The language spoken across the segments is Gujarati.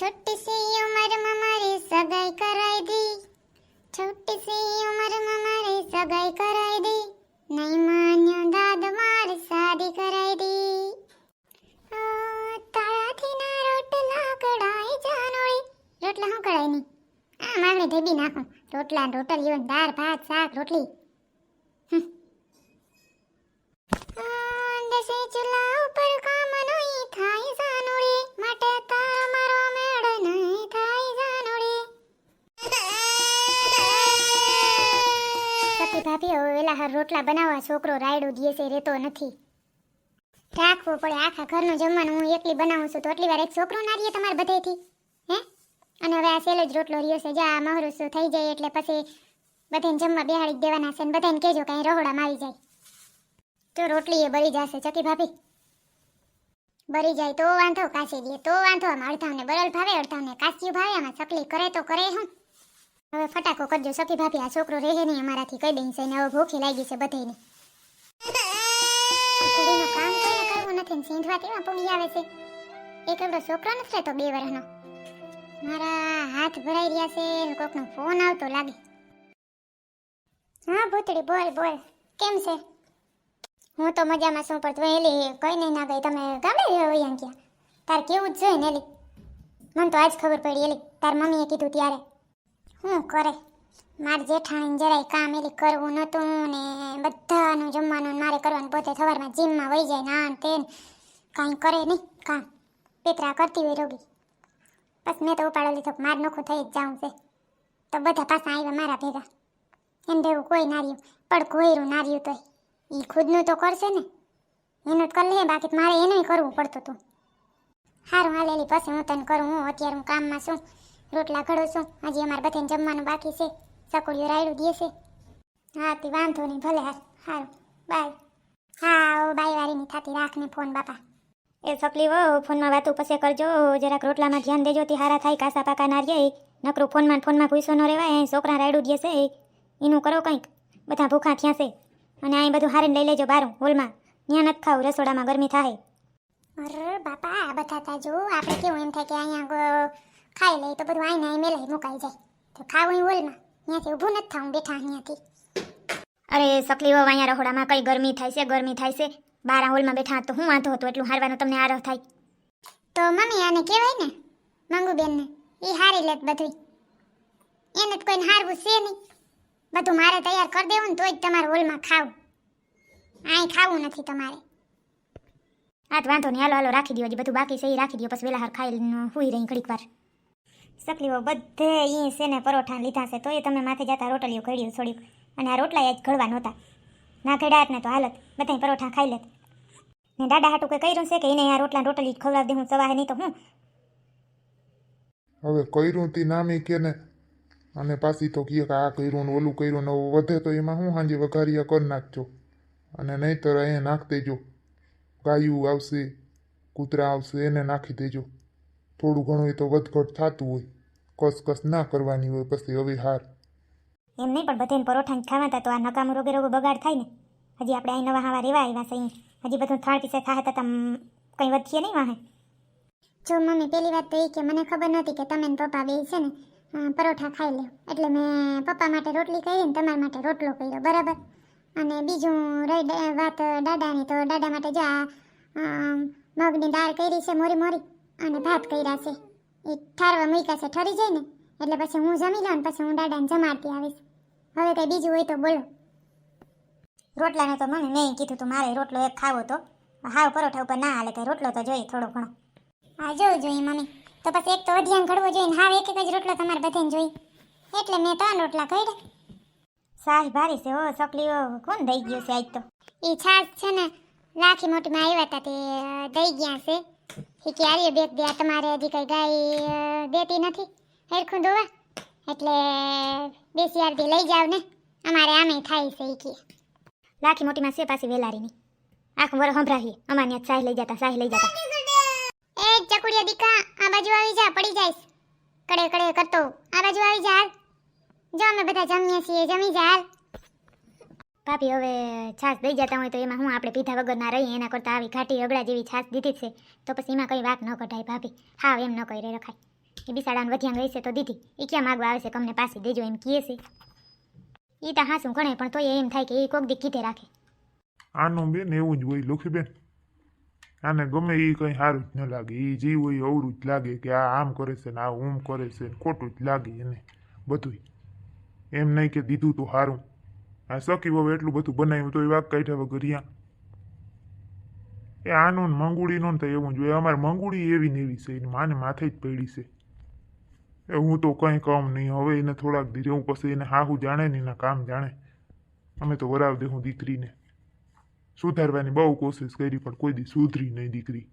છોટી સી ઉંમરમાં મારી સગાઈ કરાઈ દી. છોટી સી ઉંમરમાં મારી સગાઈ કરાઈ દી. નહીં માન્યો દાદ માર શાદી કરાઈ દી. તારાથી ના રોટલા કડાઈ જાનોળી. રોટલા હું કડાઈ ની આ માગણી ધેબી નાખું. રોટલા રોટલીઓ દાળ, ભાત, શાક, રોટલી. હમ. દેશી ભાભી હવે વેલા હાર રોટલા બનાવવા છોકરો રાયડો દિવસે રહેતો નથી. રાખવું પડે, આખા ઘરનું જમવાનું હું એકલી બનાવું છું, તો એટલી વાર એક છોકરો ના રહીએ તમારે બધેથી હે? અને હવે આ સેલો જ રોટલો રહ્યો છે, જા મહરુસ થઈ જાય એટલે પછી બધાને જમવા બેહાડી દેવાના છે, અને બધાને કહેજો કાંઈ રહોડામાં આવી જાય. તો રોટલી એ બળી જશે, ચકી ભાભી. બળી જાય તો વાંધો કાશી દે તો વાંધો, આમ અડધાવને બરલ ભાવે અડધાવને કાશ્યું ભાવે, આમાં ચકલી કરે તો કરે હું. હવે ફટાકો કરજો, સખી ભાભી, આ છોકરો રહે નહીં અમારાથી. કહી દઈ છે હવે ભૂખી લાગી છે બધાયને. કુડીનું કામ કોઈને કરવું નથી ને સીંધવા કેવા પૂગી આવે છે? એક એવડો છોકરો નથી રહેતો બે વર્ષનો મારા હાથ ભરાઈ રહ્યા છે કોકનો ફોન આવતો લાગે. હા, ભૂતડી, બોલ બોલ. કેમ છે? હું તો મજામાં છું, પણ તું એલી કોઈ નહીં ના ગઈ. તમે ગામડે વયા ગયા તાર કેવું જ જોઈએ ને એલી મને તો આજ ખબર પડી એલી તાર મમ્મીએ કીધું ત્યારે. શું કરે? મારે જેઠાણીને જરાય કામ એલી કરવું નહોતું ને બધાનું જમવાનું મારે કરવાનું પોતે સવારમાં જીમમાં વહી જાય ના તે કાંઈ કરે નહીં કામ. પેતરા કરતી હોય રોગી. બસ મેં તો ઉપાડો લીધો માર નોખું થઈ જ જાઉં છે. તો બધા પાછા આવ્યા મારા ભેગા. એને દેવું કોઈ નારિયું પણ કોઈરું નારિયું તોય. એ ખુદનું તો કરશે ને. એનું જ કરી લે, બાકી તો મારે એનું કરવું પડતું હતું સારું હાલેલી પછી હું તને કરું. હું અત્યારે હું કામમાં છું. રોટલા ઘડો છું? હજી અમારે બધાને જમવાનું બાકી છે. સકોડીઓ રાયડું દે છે. હા તે વાંધો નહીં ભલે હાર હારું. બાય. હા ઓ બાય વારીની થાતી રાખને ફોન બાપા. એ સકલી વો ફોનમાં વાતું પછી કરજો. જરાક રોટલામાં ધ્યાન દેજો તે હારા થાય કાસા પાકા ના રહે. નકરું ફોનમાં ફોનમાં ભૂસો ન રહેવાય છોકરા રાયડું દે છે. એનું કરો કંઈક. બધા ભૂખા થયા છે. અને અહીં બધું હારીને લઈ લેજો બારું હોલમાં. ત્યાં નથી ખાવું રસોડામાં ગરમી થાય અરે બાપા બધા તા જો આપણે કેવું એમ થાય કે અહીંયા ખાઈ લઈ તો બધું આઈને અહીં મેલાઈ મુકાઈ જાય. તો ખાવું હોલમાં ત્યાંથી ઊભું નથી થવું બેઠા અહીંયાથી અરે સકલી વહુ અહીંયા રહોડામાં કઈ ગરમી થાય છે ગરમી થાય છે? બાર હોલમાં બેઠા તો હું વાંધો હતો એટલું હારવાનું તમને આરહ થાય? તો મમ્મી આને કહેવાય ને મંગુબેનને એ હારી લેત બધું એને તો કોઈને હારવું છે નહીં. બધું મારે તૈયાર કરી દેવું ને તોય જ તમારે હોલમાં ખાવું. અહીં ખાવું નથી તમારે. હા તો વાંધો નહીં. હાલો હાલો રાખી દો હજી બધું બાકી છે એ રાખી દો પછી વેલા હાર ખાઈ હુઈ રહી ઘડીક વાર. સકલીઓ બધે ઈ છે ને પરોઠા લીધા છે, તોય તમે માથે જતા રોટલીઓ ઘડ્યું છોડ્યું. અને આ રોટલા જ ઘડવા નહોતા. ના ઘડ્યા ને તો હાલત બધા પરોઠા ખાઈ લેત. ને દાદા હાટું કંઈ કર્યું છે કે એને આ રોટલા રોટલી ખવડાવી દે, હું સવારે નહીં તો હું? હવે કર્યું તી નામી કે ને, અને પાછી તો કહે કે આ કર્યું ને ઓલું કર્યું ને વધે તો એમાં હું સાંજે વઘારિયા કરી નાખજો. અને નહીંતર અહીંયા નાખી દેજો. ગાયું આવશે, કૂતરા આવશે, એને નાખી દેજો. થોડું ઘણું એ તો વધઘટ થતું હોય. કસકસ ના કરવાની હોય પછી હવે હાર. એમ નહીં પણ બધાને પરોઠાને જ ખાવા હતા તો આ નકામું રોગે રોગો બગાડ થાય ને. હજી આપણે અહીં નવા હવા રેવા આવ્યા છે હજી બધું થાળ પીસે થાય હતા કંઈ વધીએ નહીં વાહે. જો મમ્મી પેલી વાત તો એ કે મને ખબર નહોતી કે તમે ને પપ્પા બે છે ને પરોઠા ખાઈ લે એટલે મેં પપ્પા માટે રોટલી કરી ને તમારા માટે રોટલો કર્યો બરાબર? અને બીજું રહી વાત દાદાની તો દાદા માટે જો આ મગની દાળ કરી છે મોરી મોરી. અને ભાત કર્યા છે. એ ઠારવા મૂક્યા છે, ઠરી જાય ને, એટલે પછી હું જમી લઉં પછી હું દાદાને જમાડતી આવીશ. હવે કંઈ બીજું હોય તો બોલો. રોટલાને તો મને મેં કીધું તું મારે રોટલો એક ખાવો તો. હાવ પરોઠા ઉપર ના હાલે, કંઈ રોટલો તો જોઈએ થોડો ઘણો. હા, જોવું જોઈએ મમ્મી. તો પછી એક તો અધ્યાન ઘડવો જોઈએ હાવ એક એક જ રોટલો તમારે બધાને જોઈએ. એટલે મેં ત્રણ રોટલા કર્યા. સાસ ભારી છે ઓ સકલીઓ કોણ દઈ ગયો છે આજ તો? એ છાસ છે ને, લાખી મોટીમાં આવ્યા હતા તે દઈ ગયા છે. એ કે આર્ય દે તમારે હજી કઈ ગાય દેતી નથી. હેરખું દોવા એટલે બેસી આરતી લઈ જાવ ને. અમારે આમે થાય છે ઈ કે. લાખી મોટીમાં છે પાછી વેલારીની. આખું વર સંભળાવીએ. અમારે ત્યાં સાહી લઈ જતા સાહી લઈ જતા. એ ચકુડિયા દીકા આ બાજુ આવી જા પડી જાઈશ કડે કડે કરતો. આ બાજુ આવી જા. જો અમે બધા જમીએ છીએ જમી જા હાલ. ભાભી હવે છાશ દઈ જતા હોય તો એમાં હું આપણે પીધા વગર ના રહીએ, એના કરતાં આવી ઘાટી અગડા જેવી છાશ દીધી છે, તો પછી એમાં કંઈ વાત ન કઢાય ભાભી. હા એમ ન કરી રખાય. એ બિસાડાને વધ્યા ગઈ છે તો દીધી. એ ક્યાં માગવા આવે છે કમને પાછી દેજો એમ કહે છે. એ તો હાસું ગણે પણ તોય એમ થાય કે એ કોક દી કીધે રાખે. આનું બેન એવું જ હોય લખીબેન. આને ગમે એ કંઈ સારું જ ન લાગે. એ જે હોય અવરું જ લાગે કે આ આમ કરે છે ને આ ઊમ કરે છે ખોટું જ લાગે એને બધુંય. એમ નહીં કે દીધું તો સારું આ સખી હવે એટલું બધું બનાવ્યું તો એ વાક કાઢ્યા વગર રહ્યા. એ આનું ને નો તો એવું જોઈએ અમારે મંગુડી એવી ને એવી છે. એને માને માથે જ પડી છે. એ હું તો કંઈ કામ નહીં. હવે એને થોડાક ધીરે હું પછી એને હાહુ જાણે ને એના કામ જાણે. અમે તો વરાવ દેવું દીકરીને. સુધારવાની બહુ કોશિશ કરી પણ કોઈ દી સુધરી નહીં દીકરી.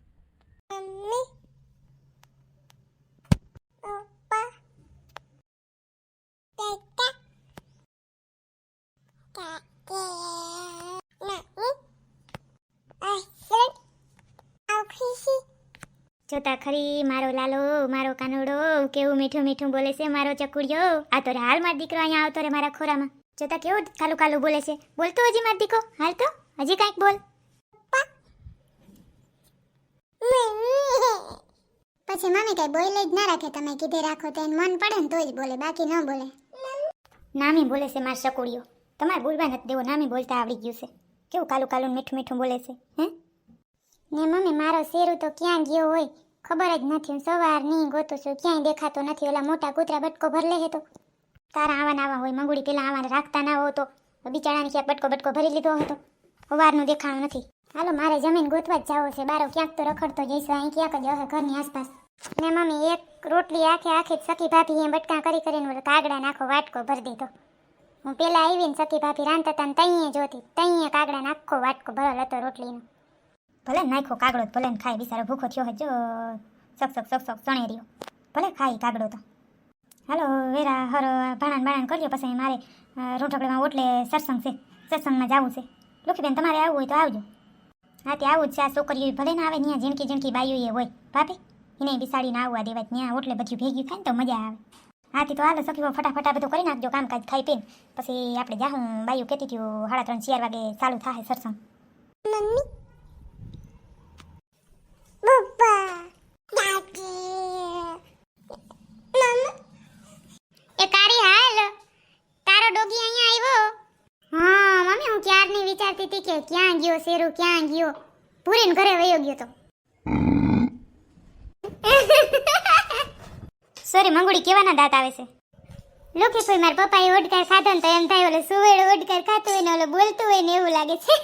જોતા ખરી મારો લાલો મારો કાનોડો કેવું મીઠું મીઠું બોલે છે મારો ચકુડિયો. આ તો હાલ મારો દીકરો અહીંયા આવતો રે મારા ખોરામાં. જોતા કેવું કાલું કાલું બોલે છે? બોલતો હજી માર દીકો હાલ તો હજી કાંઈક બોલ. પછી મમ્મી કઈ બોલે જ ના રાખે તમે કીધે રાખો તો મન પડે ને તો જ બોલે બાકી ન બોલે. નામી બોલે છે માર સકુડિયો તમારે બોલવા નથી દેવો નામી બોલતા આવડી ગયું છે. કેવું કાલું કાલું મીઠું મીઠું બોલે છે હે? ને મમ્મી, મારો શેરો તો ક્યાં ગયો હોય? ખબર જ નથી. હું સવારની ગોતું છું. ક્યાંય દેખાતો નથી. ઓલા મોટા કૂતરા બટકો ભર લે તો. તારા આવા આવા હોય, મંગુડી પેલા આવા રાખતા ના હો તો બિચારાને ક્યાં બટકો બટકો ભરી લીધો હતો. સવારનું દેખાણું નથી. હાલો, મારે જમીન ગોતવા જ જાવો છે. બારો ક્યાંક તો રખડતો જઈશ. અહીં ક્યાંક જ હવે ઘરની આસપાસ. ને મમ્મી, એક રોટલી આખે આખી સખી ભાભી એ બટકા કરી કરીને કાગડા નાખો વાટકો ભરી દીધો. હું પેલા આવીને સખી ભાભી રાંધતા હતા ને તઈએ જોતી. તઈએ કાગડા આખો વાટકો ભરેલ હતો રોટલીનો. ભલે નાખ્યો નાખો કાગડો ભલે ખાય, બિચારો ભૂખો થયો હજો સક સક સક સક ચણે રહ્યો. ભલે ખાય કાગડો તો. હાલો, વેરા, હર ભાણાન બાણાન કરજો પછી મારે રોટકડીમાં ઓટલે સત્સંગ છે સત્સંગમાં જવું છે. લુખીબેન, તમારે આવવું હોય તો આવજો. હા, તે આવું જ છે, આ છોકરીઓ ભલે ના આવે ત્યાં જીણકી જીણકી બાઈઓ હોય. ભાભી એને બિસાડીને આવવા દેવાય, ત્યાં ઓટલે બધું ભેગ્યું ખાય ને તો મજા આવે. હાથી તો હાલો, સખીઓ, ફટાફટ આ બધું કરી નાખજો, કામકાજ ખાઈ પીને પછી આપણે જાહું, બાઈઓ કહેતી થયું સાડા ત્રણ, ચાર વાગે ચાલુ થાય સત્સંગ મમ્મી પપ્પા એ કારી હાલ તારો ડોગી અહીંયા આવ્યો હા મમ્મી હું ક્યારની વિચારતી હતી કે ક્યાં ગયો શેરુ ક્યાં ગયો? પૂરીને ઘરે વયો ગયો તો. સોરી મંગુડી કેવાના દાંત આવે છે? લોકે કોઈ પપ્પા એ ઓડકાર ખાધો ને તો એમ થાય ઓલો સુવેડ ઓડકાર ખાતો હોય ને ઓલો બોલતું હોય ને એવું લાગે છે.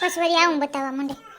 પછી વળી આવું બતાવવા માંડે.